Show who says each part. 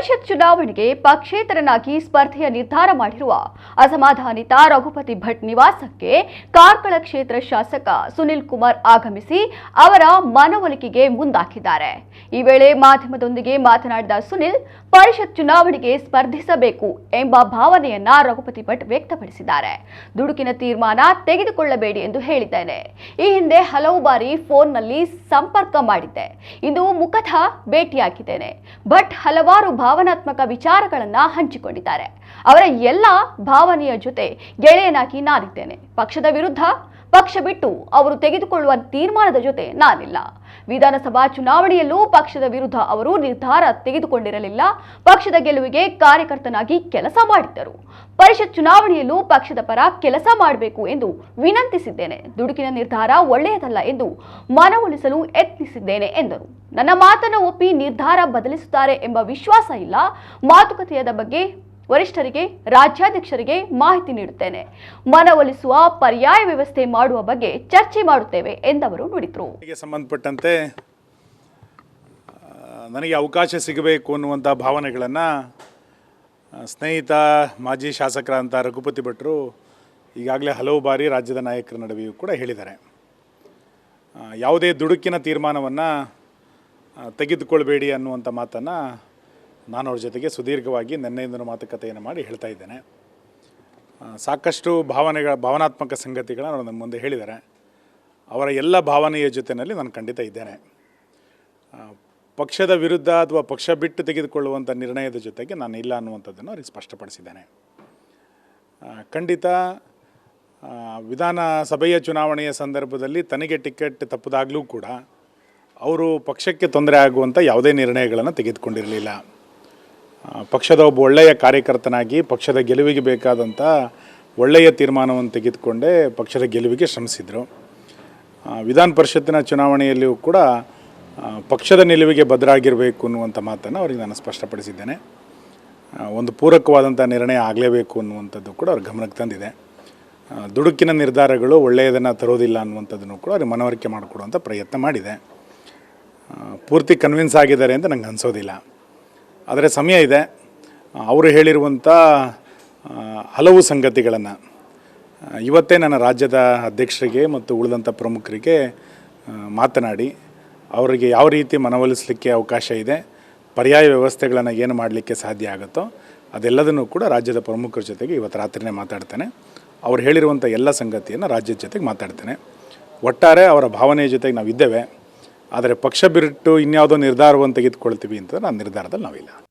Speaker 1: ಪರಿಷತ್ ಚುನಾವಣೆಗೆ ಪಕ್ಷೇತರನಾಗಿ ಸ್ಪರ್ಧೆಯ ನಿರ್ಧಾರ ಮಾಡಿರುವ ಅಸಮಾಧಾನಿತ ರಘುಪತಿ ಭಟ್ ನಿವಾಸಕ್ಕೆ ಕಾರ್ಕಳ ಕ್ಷೇತ್ರ ಶಾಸಕ ಸುನಿಲ್ ಕುಮಾರ್ ಆಗಮಿಸಿ ಅವರ ಮನವೊಲಿಕೆಗೆ ಮುಂದಾಕಿದ್ದಾರೆ. ಈ ವೇಳೆ ಮಾಧ್ಯಮದೊಂದಿಗೆ ಮಾತನಾಡಿದ ಸುನಿಲ್, ಪರಿಷತ್ ಚುನಾವಣೆಗೆ ಸ್ಪರ್ಧಿಸಬೇಕು ಎಂಬ ಭಾವನೆಯನ್ನ ರಘುಪತಿ ಭಟ್ ವ್ಯಕ್ತಪಡಿಸಿದ್ದಾರೆ. ದುಡುಕಿನ ತೀರ್ಮಾನ ತೆಗೆದುಕೊಳ್ಳಬೇಡಿ ಎಂದು ಹೇಳಿದ್ದೇನೆ. ಈ ಹಿಂದೆ ಹಲವು ಬಾರಿ ಫೋನ್ನಲ್ಲಿ ಸಂಪರ್ಕ ಮಾಡಿದ್ದೆ. ಇಂದು ಮುಖತಃ ಭೇಟಿಯಾಗಿದ್ದೇನೆ. ಭಟ್ ಹಲವಾರು ಭಾವನಾತ್ಮಕ ವಿಚಾರಗಳನ್ನ ಹಂಚಿಕೊಂಡಿದ್ದಾರೆ. ಅವರ ಎಲ್ಲ ಭಾವನೆಯ ಜೊತೆ ಗೆಳೆಯನಾಗಿ ನಾನಿದ್ದೇನೆ. ಪಕ್ಷದ ವಿರುದ್ಧ ಪಕ್ಷ ಬಿಟ್ಟು ಅವರು ತೆಗೆದುಕೊಳ್ಳುವ ತೀರ್ಮಾನದ ಜೊತೆ ನಾನಿಲ್ಲ. ವಿಧಾನಸಭಾ ಚುನಾವಣೆಯಲ್ಲೂ ಪಕ್ಷದ ವಿರುದ್ಧ ಅವರು ನಿರ್ಧಾರ ತೆಗೆದುಕೊಂಡಿರಲಿಲ್ಲ. ಪಕ್ಷದ ಗೆಲುವಿಗೆ ಕಾರ್ಯಕರ್ತನಾಗಿ ಕೆಲಸ ಮಾಡಿದ್ದರು. ಪರಿಷತ್ ಚುನಾವಣೆಯಲ್ಲೂ ಪಕ್ಷದ ಪರ ಕೆಲಸ ಮಾಡಬೇಕು ಎಂದು ವಿನಂತಿಸಿದ್ದೇನೆ. ದುಡುಕಿನ ನಿರ್ಧಾರ ಒಳ್ಳೆಯದಲ್ಲ ಎಂದು ಮನವೊಲಿಸಲು ಯತ್ನಿಸಿದ್ದೇನೆ ಎಂದರು. ನನ್ನ ಮಾತನ್ನು ಒಪ್ಪಿ ನಿರ್ಧಾರ ಬದಲಿಸುತ್ತಾರೆ ಎಂಬ ವಿಶ್ವಾಸ ಇಲ್ಲ. ಮಾತುಕತೆಯದ ಬಗ್ಗೆ ವರಿಷ್ಠರಿಗೆ, ರಾಜ್ಯಾಧ್ಯಕ್ಷರಿಗೆ ಮಾಹಿತಿ ನೀಡುತ್ತೇನೆ. ಮನವೊಲಿಸುವ, ಪರ್ಯಾಯ ವ್ಯವಸ್ಥೆ ಮಾಡುವ ಬಗ್ಗೆ ಚರ್ಚೆ ಮಾಡುತ್ತೇವೆ ಎಂದವರು ನುಡಿದರು.
Speaker 2: ಸಂಬಂಧಪಟ್ಟಂತೆ ನನಗೆ ಅವಕಾಶ ಸಿಗಬೇಕು ಅನ್ನುವಂಥ ಭಾವನೆಗಳನ್ನು ಸ್ನೇಹಿತ, ಮಾಜಿ ಶಾಸಕರಂಥ ರಘುಪತಿ ಭಟ್ರು ಈಗಾಗಲೇ ಹಲವು ಬಾರಿ ರಾಜ್ಯದ ನಾಯಕರ ನಡುವೆಯೂ ಕೂಡ ಹೇಳಿದ್ದಾರೆ. ಯಾವುದೇ ದುಡುಕಿನ ತೀರ್ಮಾನವನ್ನು ತೆಗೆದುಕೊಳ್ಬೇಡಿ ಅನ್ನುವಂಥ ಮಾತನ್ನು ನಾನು ಅವ್ರ ಜೊತೆಗೆ ಸುದೀರ್ಘವಾಗಿ ನಿನ್ನೆಯಿಂದ ಮಾತುಕತೆಯನ್ನು ಮಾಡಿ ಹೇಳ್ತಾ ಇದ್ದೇನೆ. ಸಾಕಷ್ಟು ಭಾವನೆಗಳ, ಭಾವನಾತ್ಮಕ ಸಂಗತಿಗಳನ್ನು ಅವರು ನಮ್ಮ ಮುಂದೆ ಹೇಳಿದ್ದಾರೆ. ಅವರ ಎಲ್ಲ ಭಾವನೆಯ ಜೊತೆಯಲ್ಲಿ ನಾನು ಖಂಡಿತ ಇದ್ದೇನೆ. ಪಕ್ಷದ ವಿರುದ್ಧ ಅಥವಾ ಪಕ್ಷ ಬಿಟ್ಟು ತೆಗೆದುಕೊಳ್ಳುವಂಥ ನಿರ್ಣಯದ ಜೊತೆಗೆ ನಾನು ಇಲ್ಲ ಅನ್ನುವಂಥದ್ದನ್ನು ಅವ್ರಿಗೆ ಸ್ಪಷ್ಟಪಡಿಸಿದ್ದೇನೆ. ಖಂಡಿತ ವಿಧಾನಸಭೆಯ ಚುನಾವಣೆಯ ಸಂದರ್ಭದಲ್ಲಿ ತನಗೆ ಟಿಕೆಟ್ ತಪ್ಪದಾಗಲೂ ಕೂಡ ಅವರು ಪಕ್ಷಕ್ಕೆ ತೊಂದರೆ ಆಗುವಂಥ ಯಾವುದೇ ನಿರ್ಣಯಗಳನ್ನು ತೆಗೆದುಕೊಂಡಿರಲಿಲ್ಲ. ಪಕ್ಷದ ಒಬ್ಬ ಒಳ್ಳೆಯ ಕಾರ್ಯಕರ್ತನಾಗಿ ಪಕ್ಷದ ಗೆಲುವಿಗೆ ಬೇಕಾದಂಥ ಒಳ್ಳೆಯ ತೀರ್ಮಾನವನ್ನು ತೆಗೆದುಕೊಂಡೇ ಪಕ್ಷದ ಗೆಲುವಿಗೆ ಶ್ರಮಿಸಿದರು. ವಿಧಾನ ಪರಿಷತ್ತಿನ ಚುನಾವಣೆಯಲ್ಲಿಯೂ ಕೂಡ ಪಕ್ಷದ ನಿಲುವಿಗೆ ಬದ್ಧರಾಗಿರಬೇಕು ಅನ್ನುವಂಥ ಮಾತನ್ನು ಅವರಿಗೆ ನಾನು ಸ್ಪಷ್ಟಪಡಿಸಿದ್ದೇನೆ. ಒಂದು ಪೂರಕವಾದಂಥ ನಿರ್ಣಯ ಆಗಲೇಬೇಕು ಅನ್ನುವಂಥದ್ದು ಕೂಡ ಅವ್ರ ಗಮನಕ್ಕೆ ತಂದಿದೆ. ದುಡುಕಿನ ನಿರ್ಧಾರಗಳು ಒಳ್ಳೆಯದನ್ನು ತರೋದಿಲ್ಲ ಅನ್ನುವಂಥದ್ದನ್ನು ಕೂಡ ಅವ್ರಿಗೆ ಮನವರಿಕೆ ಮಾಡಿಕೊಡುವಂಥ ಪ್ರಯತ್ನ ಮಾಡಿದೆ. ಪೂರ್ತಿ ಕನ್ವಿನ್ಸ್ ಆಗಿದ್ದಾರೆ ಅಂತ ನಂಗೆ ಅನಿಸೋದಿಲ್ಲ. ಆದರೆ ಸಮಯ ಇದೆ. ಅವರು ಹೇಳಿರುವಂಥ ಹಲವು ಸಂಗತಿಗಳನ್ನು ಇವತ್ತೇ ನನ್ನ ರಾಜ್ಯದ ಅಧ್ಯಕ್ಷರಿಗೆ ಮತ್ತು ಉಳಿದಂಥ ಪ್ರಮುಖರಿಗೆ ಮಾತನಾಡಿ, ಅವರಿಗೆ ಯಾವ ರೀತಿ ಮನವೊಲಿಸಲಿಕ್ಕೆ ಅವಕಾಶ ಇದೆ, ಪರ್ಯಾಯ ವ್ಯವಸ್ಥೆಗಳನ್ನು ಏನು ಮಾಡಲಿಕ್ಕೆ ಸಾಧ್ಯ ಆಗುತ್ತೋ, ಅದೆಲ್ಲದನ್ನು ಕೂಡ ರಾಜ್ಯದ ಪ್ರಮುಖರ ಜೊತೆಗೆ ಇವತ್ತು ರಾತ್ರಿನೇ ಮಾತಾಡ್ತೇನೆ. ಅವ್ರು ಹೇಳಿರುವಂಥ ಎಲ್ಲ ಸಂಗತಿಯನ್ನು ರಾಜ್ಯದ ಜೊತೆಗೆ ಮಾತಾಡ್ತೇನೆ. ಒಟ್ಟಾರೆ ಅವರ ಭಾವನೆಯ ಜೊತೆಗೆ ನಾವು ಇದ್ದೇವೆ ಆದರೆ ಪಕ್ಷ ಬಿಟ್ಟು ಇನ್ಯಾವುದೋ ನಿರ್ಧಾರವನ್ನು ತೆಗೆದುಕೊಳ್ತೀವಿ ಅಂತ ನಾನು ನಿರ್ಧಾರದಲ್ಲಿ ನಾವಿಲ್ಲ.